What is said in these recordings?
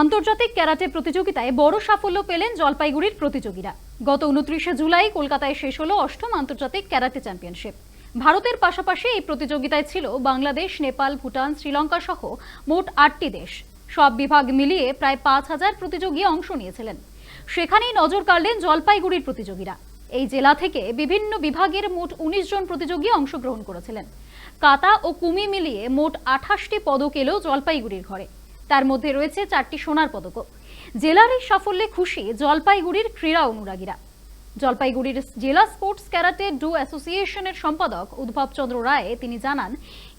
আন্তর্জাতিক ক্যারাটে প্রতিযোগিতায় বড় সাফল্য পেলেন জলপাইগুড়ির প্রতিযোগীরা। গত উনত্রিশে জুলাই কলকাতায় শেষ হলো অষ্টম আন্তর্জাতিক ক্যারাটে চ্যাম্পিয়নশিপ। ভারতের পাশাপাশি এই প্রতিযোগিতায় ছিল বাংলাদেশ, নেপাল, ভুটান, শ্রীলঙ্কা সহ মোট আটটি দেশ। সব বিভাগ মিলিয়ে প্রায় পাঁচ হাজার প্রতিযোগী অংশ নিয়েছিলেন। সেখানেই নজর কাড়লেন জলপাইগুড়ির প্রতিযোগীরা। এই জেলা থেকে বিভিন্ন বিভাগের মোট উনিশ জন প্রতিযোগী অংশগ্রহণ করেছিলেন। কাতা ও কুমি মিলিয়ে মোট আঠাশটি পদক এলো জলপাইগুড়ির ঘরে। তার মধ্যে রয়েছে চারটি সোনার পদকও জেলার এই সাফল্যে খুশি জলপাইগুড়ির ক্রীড়া অনুরাগীরা। জলপাইগুড়ির জেলা স্পোর্টস ক্যারাটে ডু অ্যাসোসিয়েশনের সম্পাদক উদ্ভব চন্দ্র রায় তিনি জানান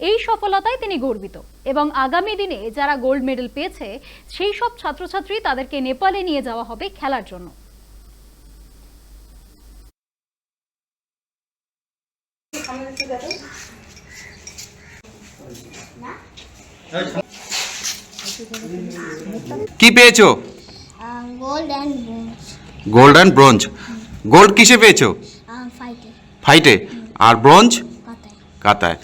এই সফলতায় তিনি গর্বিত এবং আগামী দিনে যারা গোল্ড মেডেল পেয়েছে সেই সব ছাত্রছাত্রী তাদেরকে নেপালে নিয়ে যাওয়া হবে খেলার জন্য। কি পেয়েছ? Um. Gold and bronze gold কিসে পেয়েছ? Um, ফাইটে আর ব্রোঞ্জ কাতায়।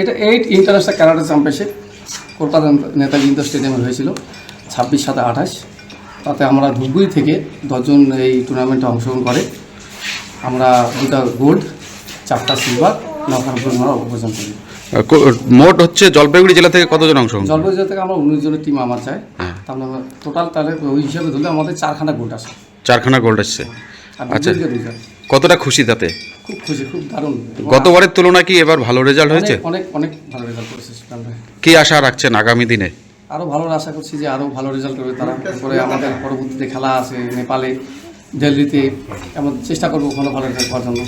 এটা eight international karate championship Kolkata Netaji indoor স্টেডিয়ামে হয়েছিল ছাব্বিশ সাথে আঠাশ। তাতে আমরা ধূপগুড়ি থেকে দশজন এই টুর্নামেন্টে অংশগ্রহণ করে। আমরা দুটা গোল্ড চারটা সিলভার মোট হচ্ছে জলপাইগুড়ি জেলা থেকে কতজন অংশ? জলপাইগুড়ি জেলা থেকে আমরা উনিশ জনের টিম আমার চাই। হ্যাঁ। তাহলে টোটাল তাহলে ওই হিসাবে ধরলে আমাদের চারখানা গোল্ড আসে চারখানা গোল্ড আসছে। আচ্ছা। কতটা খুশি তাতে? খুব খুশি খুব দারুণ। গতবারের তুলনায় কি এবার ভালো রেজাল্ট হয়েছে? অনেক অনেক ভালো রেজাল্ট করেছে কি আশা রাখছেন আগামী দিনে? আরও ভালো আশা করছি যে আরও ভালো রেজাল্ট করবে তারা। পরে আমাদের পরবর্তীতে খেলা আছে নেপালে দিল্লিতে। এমন চেষ্টা করব ভালো ভালো রেজাল্ট করার জন্য।